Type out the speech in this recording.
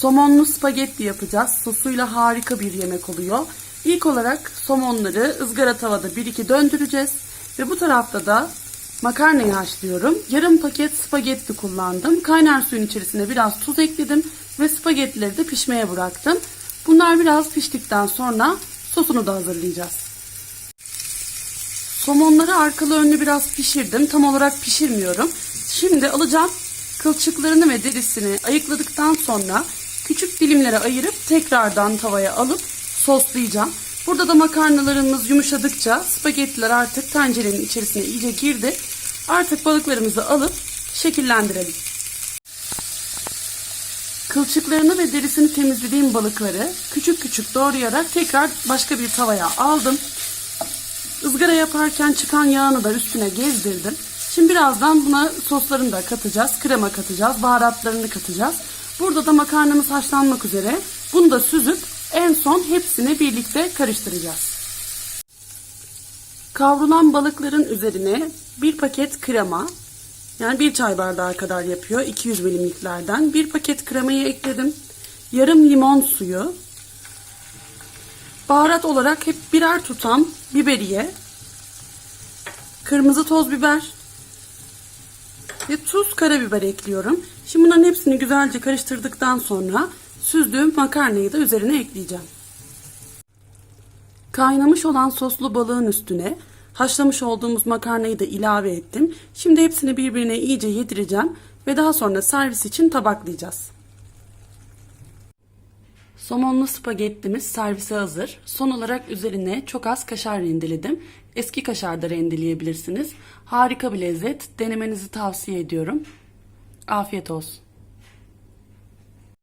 Somonlu spagetti yapacağız. Sosuyla harika bir yemek oluyor. İlk olarak somonları ızgara tavada 1-2 döndüreceğiz. Ve bu tarafta da makarnayı haşlıyorum. Yarım paket spagetti kullandım. Kaynar suyun içerisine biraz tuz ekledim. Ve spagettileri de pişmeye bıraktım. Bunlar biraz piştikten sonra sosunu da hazırlayacağız. Somonları arkalı önlü biraz pişirdim. Tam olarak pişirmiyorum. Şimdi alacağım kılçıklarını ve derisini ayıkladıktan sonra küçük dilimlere ayırıp tekrardan tavaya alıp soslayacağım. Burada da makarnalarımız yumuşadıkça spagettiler artık tencerenin içerisine iyice girdi. Artık balıklarımızı alıp şekillendirelim. Kılçıklarını ve derisini temizlediğim balıkları küçük küçük doğrayarak tekrar başka bir tavaya aldım. Izgara yaparken çıkan yağını da üstüne gezdirdim. Şimdi birazdan buna soslarını da katacağız. Krema katacağız. Baharatlarını katacağız. Burada da makarnamız haşlanmak üzere. Bunu da süzüp en son hepsini birlikte karıştıracağız. Kavrulan balıkların üzerine bir paket krema, yani bir çay bardağı kadar yapıyor 200 milimliklerden. Bir paket kremayı ekledim. Yarım limon suyu, Baharat olarak hep birer tutam biberiye, kırmızı toz biber ve tuz karabiber ekliyorum. Şimdi bunların hepsini güzelce karıştırdıktan sonra süzdüğüm makarnayı da üzerine ekleyeceğim. Kaynamış olan soslu balığın üstüne haşlamış olduğumuz makarnayı da ilave ettim. Şimdi hepsini birbirine iyice yedireceğim ve daha sonra servis için tabaklayacağız. Somonlu spagettimiz servise hazır. Son olarak üzerine çok az kaşar rendeledim. Eski kaşar da rendeleyebilirsiniz. Harika bir lezzet. Denemenizi tavsiye ediyorum. Afiyet olsun.